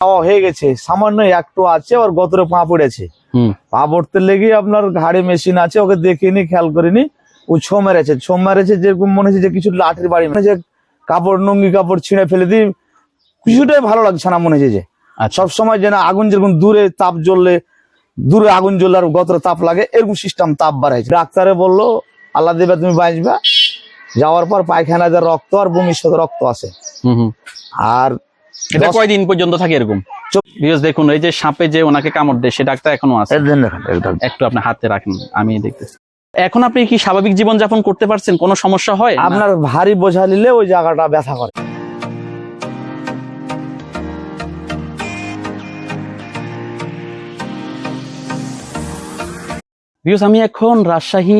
খাওয়া হয়ে গেছে। সামান্য একটু আছে ওর গতরে পা পড়েছে। পা পড়তে লেগে আপনার ঘাড়ে মেশিন আছে ওকে দেখিনি খেয়াল করিনি ও ছো মেরেছে। ছো মেরেছে যেরকম মনে হচ্ছে যে কিছু লাঠির বাড়ি মানে যে কাপড় নঙ্গি কাপড় ছিঁড়ে ফেলে দিই। কিছুটাই ভালো লাগছে না মনে হচ্ছে যে। আচ্ছা। সব সময় যেন আগুন যেরকম দূরে তাপ জ্বললে দূরে আগুন জ্বললে আর গতরে তাপ লাগে এরকম সিস্টেম তাপ বাড়াইছে ডাক্তারে বলল আল্লাহ দেবে তুমি বাঁচবে। যাওয়ার পর পায়খানাতে রক্ত আর বমির সাথে রক্ত হুম। আর এটা কয়দিন পর্যন্ত থাকে এরকম? ভিউজ দেখুন এই যে সাপে যে ওনাকে কামড় দেয় সে ডাক্তার এখনও আছে। একটু আপনি হাতে রাখেন আমি দেখতেছি। এখন আপনি কি স্বাভাবিক জীবন যাপন করতে পারছেন? কোনো সমস্যা হয়? আপনার ভারী বোঝা নিলে ওই জায়গাটা ব্যথা করে। আমি এখন রাজশাহী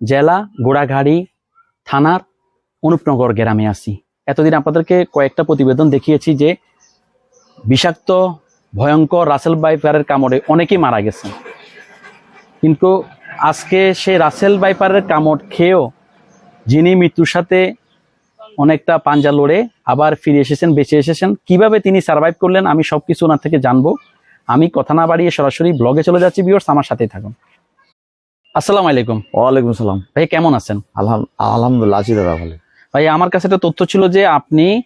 জেলা গোড়াঘাড়ি থানার অনুপনগর গ্রামে আছি। এতদিন আপনাদেরকে কয়েকটা প্রতিবেদন দেখিয়েছি যে বিষাক্ত ভয়ঙ্কর রাসেল বাইপারের কামড়ে অনেকেই মারা গেছেন। কিন্তু আজকে সে রাসেল বাইপারের কামড় খেয়েও যিনি মৃত্যুর সাথে অনেকটা পাঞ্জা লড়ে আবার ফিরে এসেছেন বেঁচে এসেছেন কীভাবে তিনি সার্ভাইভ করলেন আমি সবকিছু ওনার থেকে জানব। আমি কথা না বাড়িয়ে সরাসরি ব্লগে চলে যাচ্ছি বিয়র্স আমার সাথেই থাকুন। আসসালামু আলাইকুম। ওয়ালাইকুম আসসালাম ভাই কেমন আছেন? আলহাম- আলহামদুলিল্লাহ আছি দাদা ভালো। ভাই আমার কাছে একটা তথ্য ছিল যে আপনি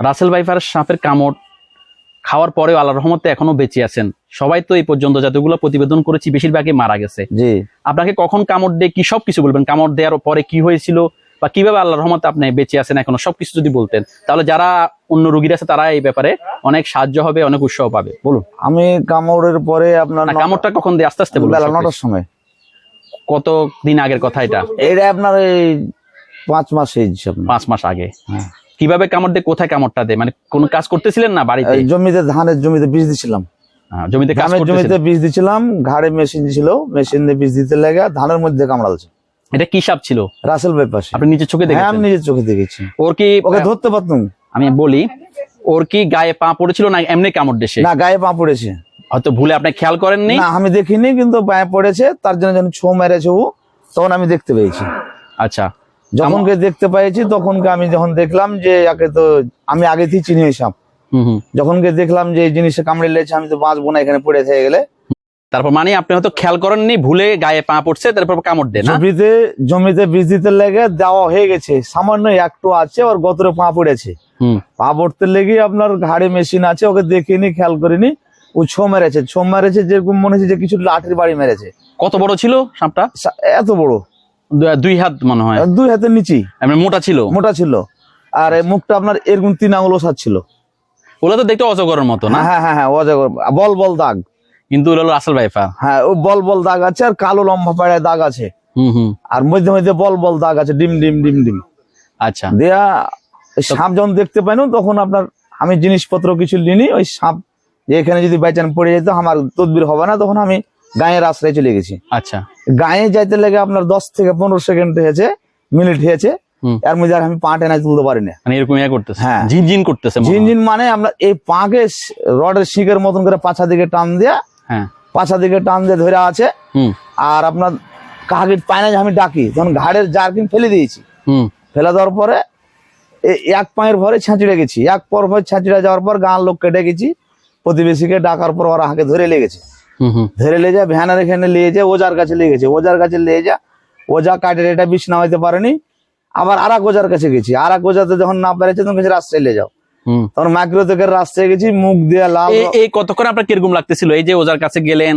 রাসেল ভাইফার সাপের কামড় খাওয়ার পরেও আল্লাহ রহমতে এখনও বেঁচে আছেন। সবাই তো এই পর্যন্ত যতগুলো প্রতিবেদন করেছি বেশিরভাগই মারা গেছে। জি। আপনাকে কখন কামড় দিয়ে কি সব কিছু বলবেন? কামড় দেওয়ার পরে কি হয়েছিল বা কীভাবে আল্লাহ রহমতে আপনি বেঁচে আছেন এখনও সবকিছু যদি বলতেন তাহলে যারা অন্য রোগীরা আছে তারা এই ব্যাপারে অনেক সাহায্য হবে অনেক উৎসাহ পাবে। বলুন। আমি কামড়ের পরে আপনার কামড়টা কখন দিয়ে? আস্তে আস্তে বলুন বেলা সবকিছু। নটার সময়। কত দিন আগের কথা এটা? এটা আপনার এই পাঁচ মাস এই পাঁচ মাস আগে হ্যাঁ। কীভাবে কামড় দিয়ে কোথায় কামড়টা দেয়? মানে কোন কাজ করতেছিলেন না বাড়িতে? জমিতে ধানের জমিতে বীজ দিছিলাম। হ্যাঁ, জমিতে ধানের জমিতে বীজ দিছিলাম ঘাড়ে মেশিন ছিল মেশিন দিয়ে বীজ দিতে লেগে ধানের মধ্যে কামড়ালছে এটা কি সাপ ছিল? রাসেল ভাই পাশে। আপনি নিজের চোখে হ্যাঁ আমি নিজের চোখে দেখেছি। ওর কি ওকে ধরতে পারতাম? আমি বলি ওর কি গায়ে পা পড়েছিল না এমনি কামড় দেশে না গায়ে পা পড়েছে। হয়তো ভুলে আপনি খেয়াল করেননি? না আমি দেখিনি কিন্তু পায়ে পড়েছে তার জন্য যখন ছো মেরেছে ও তখন আমি দেখতে পেয়েছি। আচ্ছা। যখনকে দেখতে পেয়েছি তখনকে আমি যখন দেখলাম যে একে তো আমি আগে থেকে চিনি সাপ যখনকে দেখলাম যে এই জিনিসটা কামড়ে লেছে আমি তো বাঁচবো না এখানে পড়ে থেকে গেলে। তারপর মানে আপনি হয়তো খেয়াল করেননি ভুলে গায়ে পা পড়ছে তারপর কামড় দেয় না? জমিতে জমিতে বীজ দিতে লেগে দেওয়া হয়ে গেছে। সামান্য একটু আছে ওর গতরে পা পড়েছে। হুম। পা পড়তে লেগে আপনার ঘাড়ে মেশিন আছে ওকে দেখিনি খেয়াল করিনি ও ছো মেরেছে। ছো মেরেছে যেরকম মনে হচ্ছে যে কিছু লাঠির বাড়ি মেরেছে। কত বড় ছিল সাপটা? এত বড়। দুই হাত মনে হয়। দুই হাতের নিচি এমনি মোটা ছিল। মোটা ছিল। আর মুখটা আপনার এরকম তিন আঙুল ছিল। ওগুলো তো দেখতে অজগরের মতো না? হ্যাঁ হ্যাঁ হ্যাঁ অজগর। বল বল দাগ। কিন্তু ওগুলো আসল ভাইফা। হ্যাঁ ও বল বল দাগ আছে আর কালো লম্বা পাড়ায় দাগ আছে। হুম হুম। আর মধ্যে মধ্যে বল বল দাগ আছে ডিম ডিম ডিম ডিম। আচ্ছা। দেয়া সাপ যখন দেখতে পাইনো তখন আপনার আমি জিনিসপত্র কিছু নিনি ওই সাপ যে এখানে যদি বাইচান পড়ে যেত আমার তদবির হবে না তখন আমি গায়ের আশ্রয় চলে গেছি। আচ্ছা। গায়ে যাইতে লেগে আপনার দশ থেকে পনেরো সেকেন্ড হয়েছে মিনিট হয়েছে। এর মধ্যে আর আমি পা টেনে তুলতে পারি না মানে এরকম ইয়ে করতেছে? হ্যাঁ। ঝিনঝিন করতেছে ঝিনঝিন মানে আমরা এই পাকে রডের শিকের মতন করে পাছা দিকে টান দেয়া হ্যাঁ। পাছা দিকে টান দিয়ে ধরে আছে। আর আপনার কাকে পায়না আমি ডাকি তখন ঘাড়ের জার্কিন ফেলে দিয়েছি। হুম। ফেলে দেওয়ার পরে এক পায়ের ভরে ছাঁচিড়ে গেছি। এক পর ভর ছাঁচিড়ে যাওয়ার পর গাঁর লোককে ডেকেছি। প্রতিবেশীকে ডাকার পর ওরা হাঁকে ধরে লেগেছে ধরে নিয়ে যা ভ্যানের এখানে নিয়ে যা ওজার কাছে লেগেছে ওজার কাছে নিয়ে যা ওজা কাটের এটা বিছনা হইতে পারেনি। আবার আর এক ওজার কাছে গেছি। আর এক ওজাতে যখন না পেরেছে তখন গেছে রাস্তায় নিয়ে যাও। হুম। তখন মাইক্রো থেকে রাস্তায় গেছি মুখ দিয়ে লাল এই- এই কতক্ষণ আপনার কীরকম লাগতেছিল? এই যে ওজার কাছে গেলেন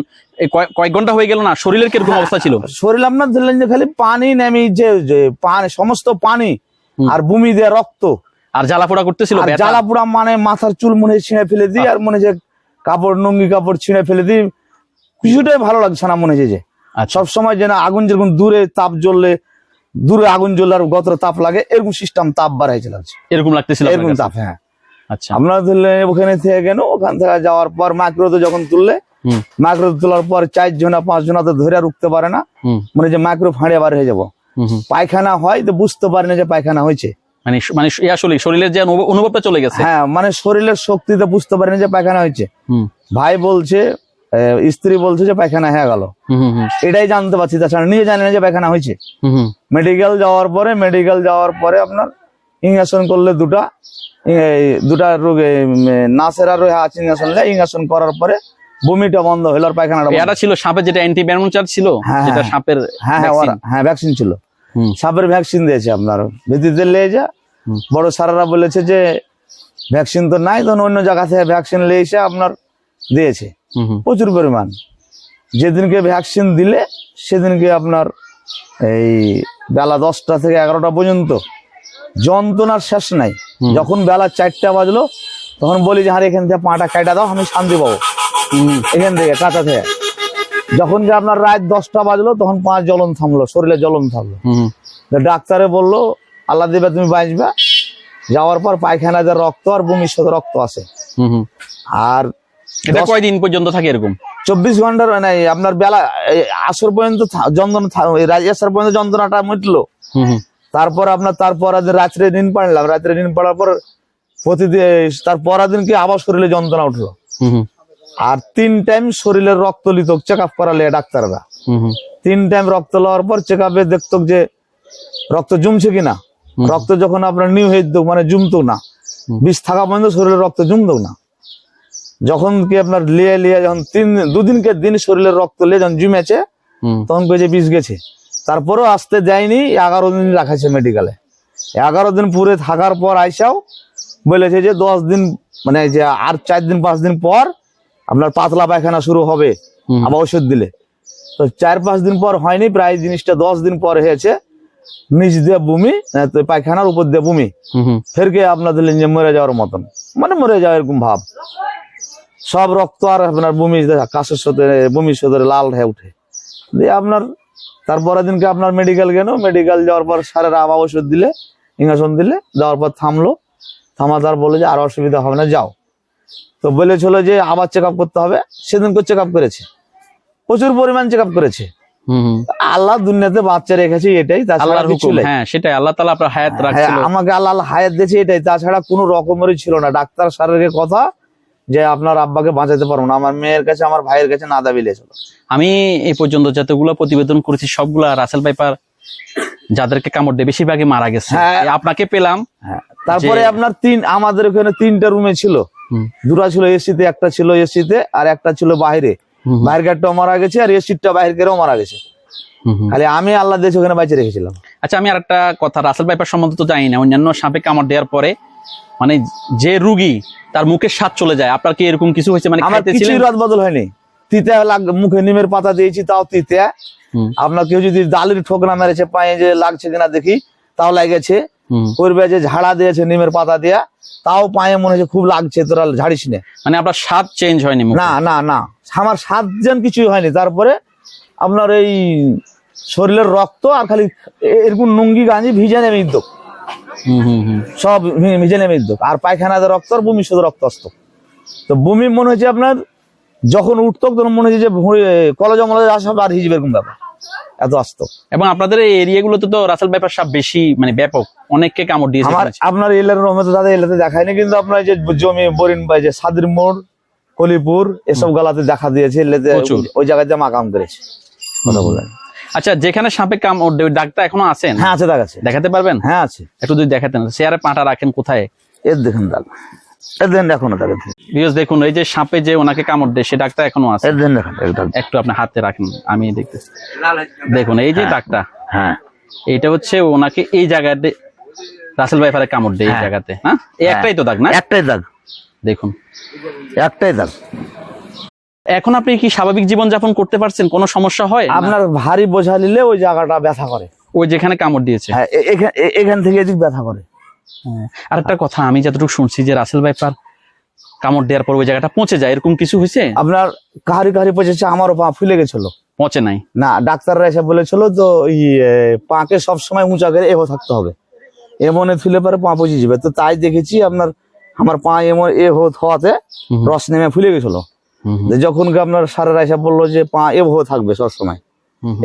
কয়েক ঘণ্টা হয়ে গেল না? শরীরের কীরকম অবস্থা ছিল? শরীর আপনার ধরলেন যে খালি পানি নেমে যে পানি সমস্ত পানি আর বমি দিয়ে রক্ত। আর জ্বালাপোড়া করতেছিল আর ব্যথা? জ্বালা পোড়া মানে মাথার চুল মনে ছিঁড়ে ফেলে দিই আর মনে যে কাপড় নঙ্গি কাপড় ছিঁড়ে ফেলে দিই। কিছুটাই ভালো লাগছে না মনে হচ্ছে যে। আচ্ছা। সব সময় যেন আগুন যেরকম দূরে তাপ জ্বললে দূরে আগুন জ্বললে আর গতরে তাপ লাগে এরকম সিস্টেম তাপ বাড়াইছে লাগছে। এরকম লাগতেছিল এরকম তাপ হ্যাঁ। আচ্ছা। আপনারা ধরলে ওখানে থেকে গেল ওখান থেকে যাওয়ার পর মাইক্রোতে যখন তুললে হুম। মাইক্রোতে তোলার পর চার জনা পাঁচ জনা তো ধরে উঠতে পারে না। মানে যে মাইক্রো ফাঁড়ে বার হয়ে যাব। পায়খানা হয় তো বুঝতে পারে না যে পায়খানা হয়েছে। মানে মানে আসলে শরীরের যে অনুভব- অনুভবটা চলে গেছে। হ্যাঁ মানে শরীরের শক্তিতে বুঝতে পারে না যে পায়খানা হয়েছে। ভাই বলছে স্ত্রী বলছে যে পায়খানা হয়ে গেল। হুম হুম হুম। এটাই জানতে পারছি তাছাড়া নিজে জানি না যে পায়খানা হয়েছে। মেডিকেল যাওয়ার পরে মেডিকেল যাওয়ার পরে আপনার ইঞ্জেকশন করলে দুটা দুটা রোগে নাসেরা রোগে আছে ইঞ্জেকশন ইঞ্জেকশন করার পরে বমিটা বন্ধ হলো আর পায়খানাটা এটা ছিল সাপের যেটা অ্যান্টি চার্জ ছিল হ্যাঁ, যেটা হ্যাঁ। সাপের হ্যাঁ হ্যাঁ হ্যাঁ ভ্যাকসিন ছিল। সাপের ভ্যাকসিন দিয়েছে আপনার। ভিত্তিতে নিয়ে যা বড় সারারা বলেছে যে ভ্যাকসিন তো নাই তখন অন্য জায়গা থেকে ভ্যাকসিন নিয়ে আপনার দিয়েছে। প্রচুর পরিমাণ। যেদিনকে ভ্যাকসিন দিলে সেদিনকে আপনার এই বেলা দশটা থেকে এগারোটা পর্যন্ত যন্ত্রণার শেষ নাই। যখন বেলা চারটা বাজলো তখন বলি যে আরে এখান থেকে পাটা কাটা দাও আমি শান্তি পাবো। এখান থেকে কাঁচা থেকে। যখন যে আপনার রাত দশটা বাজলো তখন পা জ্বলন থামলো শরীরে জ্বলন থামলো। ডাক্তারে বলল আল্লাহ দেবে তুমি বাঁচবে। যাওয়ার পর পায়খানা যে রক্ত আর বমির সাথে রক্ত আছে। আর এটা কয়দিন পর্যন্ত থাকে এরকম? চব্বিশ ঘণ্টার মানে আপনার বেলা আসর পর্যন্ত যন্ত্রণা আসার পর্যন্ত যন্ত্রণাটা মিটলো। তারপর আপনার তারপর রাত্রে দিন পাড়লাম। রাত্রে দিন পড়ার পর প্রতিদিন তার পরের দিনকে আবার শরীরে যন্ত্রণা উঠল? আর তিন টাইম শরীরের রক্ত লিত চেক আপ করালে ডাক্তাররা। তিন টাইম রক্ত লওয়ার পর চেক আপে দেখতো যে রক্ত জমছে কিনা? রক্ত যখন আপনার নিউ হয়ে মানে জমতো না। বিষ থাকা পর্যন্ত শরীরে রক্ত জমতো না। যখন কি আপনার লিয়ে লিয়ে যখন তিন দুদিনকে দিন শরীরের রক্ত লিয়ে যখন জমেছে তখন কে যে বিষ গেছে। তারপরেও আসতে যায়নি এগারো দিন রাখাছে মেডিকেলে এগারো দিন পুরে থাকার পর আইসাও বলেছে যে দশ দিন মানে যে আর চার দিন পাঁচ দিন পর আপনার পাতলা পায়খানা শুরু হবে আবার ওষুধ দিলে। তো চার পাঁচ দিন পর হয়নি প্রায় জিনিসটা দশ দিন পর হয়েছে। নিচ দিয়ে বমি আহ, পায়খানার উপর দিয়ে বমি। ফেরকে আপনার দিলেন যে মরে যাওয়ার মতন। মানে মরে যাওয়া এরকম ভাব। সব রক্ত আর আপনার বমি কাশের সাথে বমির সাথে লাল হয়ে উঠে। দিয়ে আপনার তারপরের দিনকে আপনার মেডিকেল গেল মেডিকেল যাওয়ার পর সারের আবার ওষুধ দিলে ইঞ্জেকশন দিলে দেওয়ার পর থামলো। থামা তার বলে যে আর অসুবিধা হবে না যাও। তো বলেছিল যে আবার চেক আপ করতে হবে সেদিনকে চেক আপ করেছে। প্রচুর পরিমাণ চেক আপ করেছে। আল্লাহ দুনিয়াতে বাচ্চা রেখেছে এটাই তাছাড়া আল্লাহর কিছু হ্যাঁ সেটাই আল্লাহ তালা আপনার হায়াত হ্যাঁ আমাকে আল্লাহ আল্লাহ হায়াত দিয়েছে এটাই। তাছাড়া কোনো রকমেরই ছিল না। ডাক্তার স্যারের কথা যে আপনার আব্বাকে বাঁচাতে পারব না আমার মেয়ের কাছে আমার ভাইয়ের কাছে না দাবি লেছিল আমি এই পর্যন্ত যতগুলো প্রতিবেদন করেছি সবগুলা রাসেল পাইপার যাদেরকে কামড় দিয়ে বেশিরভাগই মারা গেছে। হ্যাঁ। আপনাকে পেলাম হ্যাঁ। তারপরে আপনার তিন আমাদের ওখানে তিনটা রুমে ছিল। দুটা ছিল এসিতে একটা ছিল এসিতে আর একটা ছিল বাইরে। হুম, বাইরের গাড়িটাও মারা গেছে আর এসিটা বাইরের গাড়িও মারা গেছে। খালি আমি আল্লাহ দেশ ওখানে বাইচে রেখেছিলাম। আচ্ছা আমি আর একটা কথা রাসেল পাইপার সম্বন্ধে তো জানি না অন্যান্য সাপে কামড় দেওয়ার পরে মানে যে রুগী তার মুখে স্বাদ চলে যায়। আপনার কি এরকম কিছু হয়েছে? মানে আমার কিছুই রাত বদল হয়নি। তিতে মুখে নিমের পাতা দিয়েছি তাও তিতে। আপনার কেউ যদি ডালির ঠোকরা মেরেছে পায়ে যে লাগছে কিনা দেখি তাও লাগেছে। করবে যে ঝাড়া দিয়েছে নিমের পাতা দিয়া তাও পায়ে মনে হচ্ছে খুব লাগছে তোরা ঝাড়িস নে। মানে আপনার স্বাদ চেঞ্জ হয়নি না না না। আমার স্বাদ যেন কিছুই হয়নি। তারপরে আপনার এই শরীরের রক্ত আর খালি এরকম নুঙ্গি গাঞ্জি ভিজে নেমে হুম। সব ভিজে নেমে দিত আর পায়খানাতে রক্ত আর বমি শুধু রক্ত আসতো তো বমি মনে হচ্ছে আপনার যখন উঠতো তখন মনে হচ্ছে যে কলেজ আসা আর হিজবে এরকম ব্যাপার। এত আসতো। এবং আপনাদের এই এরিয়াগুলোতে তো রাসেল ব্যাপার সাপ বেশি মানে ব্যাপক। অনেককে কামড় দিয়েছে আমার। আপনার এলাকার রহমতে দাদা এলাকাতে দেখায়নি কিন্তু আপনার যে জমি বরিন বা যে সাদির মোড় কলিপুর এসব গালাতে দেখা দিয়েছে। ওই জায়গাতে মাকাম করেছে। কথা বলেন। আচ্ছা যেখানে সাপে কামড় ওই দাগটা এখনও আছেন হ্যাঁ আছে দাগ আছে। দেখাতে পারবেন? হ্যাঁ আছে। একটু যদি দেখাতেন চেয়ারে পাটা রাখেন কোথায়? এর দেখেন দাগ। দেখুন এই যে সাপে যে ওনাকে কামড় দেয় সে দাগটা এখনও আছে? একটু আপনি হাতে রাখেন আমি দেখতেছি। দেখুন এই যে দাগটা। হ্যাঁ। এইটা হচ্ছে ওনাকে এই জায়গাতে রাসেল ভাইফারে কামড় দেয় এই হ্যাঁ। জায়গাতে হ্যাঁ এই একটাই তো দাগ না? একটাই দাগ। দেখুন। একটাই দাগ। এখন আপনি কি স্বাভাবিক জীবন যাপন করতে পারছেন? কোনো সমস্যা হয়? আপনার ভারী বোঝা নিলে ওই জায়গাটা ব্যথা করে। ওই যেখানে কামড় দিয়েছে। হ্যাঁ এখান থেকে এদিক ব্যথা করে। হ্যাঁ। আরেকটা কথা আমি যতটুকু শুনছি যে রাসেল ভাইপার কামড় দেওয়ার পর ওই জায়গাটা পচে যায় এরকম কিছু হয়েছে? আপনার কাহারি কাহারি পচেছে আমারও পা ফুলে গেছিল। পচে নাই? না ডাক্তাররা এসে বলেছিল তো ওই এ, পাকে সবসময় উঁচা করে এগো থাকতে হবে। এমনে ফুলে পরে পা পচে যাবে। তো তাই দেখেছি আপনার আমার পা এমন এ হওয়াতে। রস নেমে ফুলে গেছিল। যখন আপনার সারেরা এসে বলল যে পা এভাবে থাকবে সবসময়।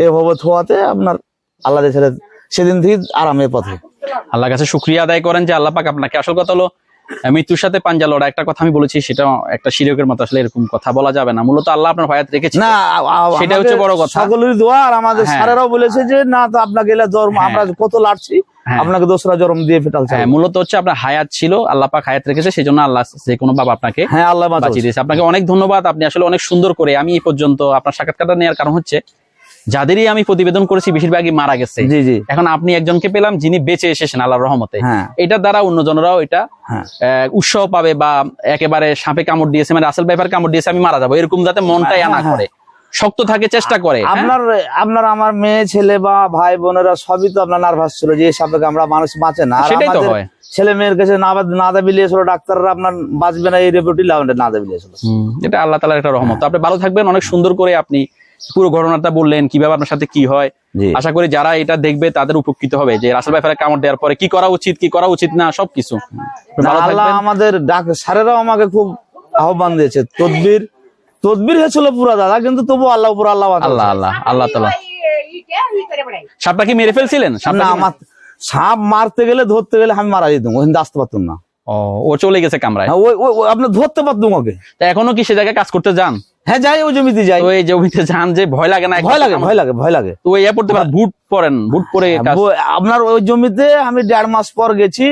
এভাবে থোয়াতে আপনার আল্লাহ ছেড়ে সেদিন থেকে আরামের পথে আল্লাহর কাছে শুক্রিয়া আদায় করেন যে আল্লাহ পাক আপনাকে আসল কথা হলো মৃত্যুর সাথে পাঞ্জা লড়া একটা কথা আমি বলেছি সেটা একটা শিরকের মতো আসলে এরকম কথা বলা যাবে না মূলত আল্লাহ আপনার হায়াত রেখেছে না সেটা হচ্ছে বড় কথা। সকলেরই দোয়া আর আমাদের হ্যাঁ। স্যারেরাও বলেছে যে না তো আপনাকে এলে জ্বর হ্যাঁ। আমরা কত হ্যাঁ। আপনাকে দোসরা জরম দিয়ে ফেটালছে হ্যাঁ মূলত হচ্ছে আপনার হায়াত ছিল আল্লাহ পাক হায়াত রেখেছে সেই জন্য আল্লাহ যে কোনো বাবা আপনাকে হ্যাঁ আল্লাহ বাঁচিয়ে দিয়েছে। আপনাকে অনেক ধন্যবাদ আপনি আসলে অনেক সুন্দর করে আমি এই পর্যন্ত আপনার সাক্ষাৎকারটা নেওয়ার কারণ হচ্ছে যাদেরই আমি প্রতিবেদন করেছি বেশিরভাগই মারা গেছে। জি জি। এখন আপনি একজনকে পেলাম যিনি বেঁচে এসেছেন আল্লাহর রহমতে। হ্যাঁ। এটার দ্বারা অন্যজনরাও এটা হ্যাঁ। উৎসাহ পাবে বা একেবারে সাপে কামড় দিয়েছে মানে রাসেল ভাইপার কামড় দিয়েছে আমি মারা যাব। এরকম যাতে মনটাই হ্যাঁ, আনা হ্যাঁ। করে। শক্ত থাকে চেষ্টা করে হ্যাঁ? আপনার আপনার আমার মেয়ে ছেলে বা ভাই বোনেরা সবই তো আপনার নার্ভাস ছিল যে সাপে আমরা মানুষ বাঁচে না। আর সেটাই তো হয়। ছেলে মেয়ের কাছে না না দাবিলিয়েছিল ডাক্তাররা আপনার বাঁচবে না এই রিপোর্টই না দাবিলিয়েছিল হুম, এটা আল্লাহ তালার একটা রহমত। আপনি ভালো থাকবেন অনেক সুন্দর করে আপনি পুরো ঘটনাটা বললেন কীভাবে আপনার সাথে কি হয়। আশা করি যারা এটা দেখবে তাদের উপকৃত হবে যে রাসেল ভাইফারে কামড় দেওয়ার পরে কি করা উচিত কি করা উচিত না সবকিছু। আল্লাহ আমাদের ডাক স্যারেরাও আমাকে খুব আহ্বান দিয়েছে তদবির তদবির হয়েছিল পুরা দাদা কিন্তু তবু আল্লাহ উপর আল্লাহ আল্লাহ আল্লাহ আল্লাহ তালা সাপটা কি মেরে ফেলছিলেন? সাপ মারতে গেলে ধরতে গেলে আমি মারা যেতাম ওখানে আসতে পারতাম না। ও ও চলে গেছে কামরায়? হ্যাঁ, ওই ওই ওই আপনি ধরতে পারতাম ওকে। তা এখনও কি সে জায়গায় কাজ করতে যান? হ্যাঁ যাই ওই জমিতে যাই। তো জমিতে যান যে ভয় লাগে না ভয় লাগে ভয় লাগে ভয় লাগে। তো পড়তে পারেন বুট পরেন বুট পরে আপনার ওই জমিতে আমি দেড় মাস পর গেছি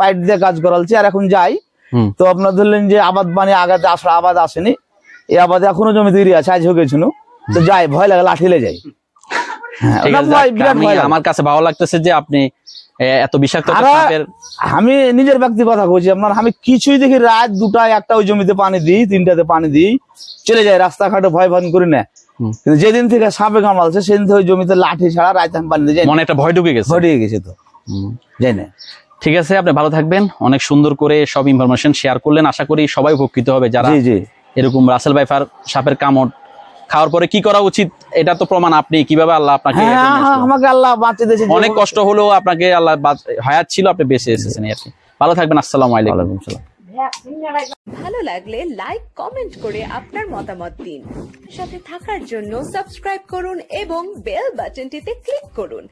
পাইপ দিয়ে কাজ করালছি আর এখন যাই। হুম। তো আপনার ধরলেন যে আবাদ মানে আগাতে আসলে আবাদ আসেনি। এই আবাদ এখনও জমিতে ইরি আছে আজ হয়েছিল তো যাই ভয় লাগে লাঠিলে যাই হ্যাঁ। আমার কাছে ভালো লাগতেছে যে আপনি এত বিষাক্ত আমি নিজের ব্যক্তি কথা বলছি আপনার আমি কিছুই দেখি রাত দুটায় একটা ওই জমিতে পানি দিই তিনটাতে পানি দিই চলে যাই রাস্তাঘাটে ভয় ভান করি না। কিন্তু যেদিন থেকে সাপে কামড়ালছে সেদিন থেকে ওই জমিতে লাঠি ছাড়া রাত আমি পানি দিয়ে যাই। মনে একটা ভয় ঢুকে গেছে। ভয় ঢুকে গেছে তো। যাই না। ঠিক আছে আপনি ভালো থাকবেন। অনেক সুন্দর করে সব ইনফরমেশন শেয়ার করলেন। আশা করি সবাই উপকৃত হবে। যারা জি জি। এরকম রাসেল ভাইফার সাপের কামড়। খাওয়ার পরে কি করা উচিত? এটা তো প্রমাণ আপনি। কীভাবে আল্লাহ আপনাকে হ্যাঁ হ্যাঁ। আমাকে আল্লাহ বাঁচিয়ে দিয়েছে অনেক কষ্ট হলেও আপনাকে আল্লাহ হায়াত ছিল আপনি বেঁচে এসেছেন আর কি। ভালো থাকবেন আসসালামু আলাইকুম। ভালো লাগলে লাইক কমেন্ট করে আপনার মতামত দিন। সাথে থাকার জন্য সাবস্ক্রাইব করুন এবং বেল বাটনটিতে ক্লিক করুন।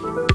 Bye.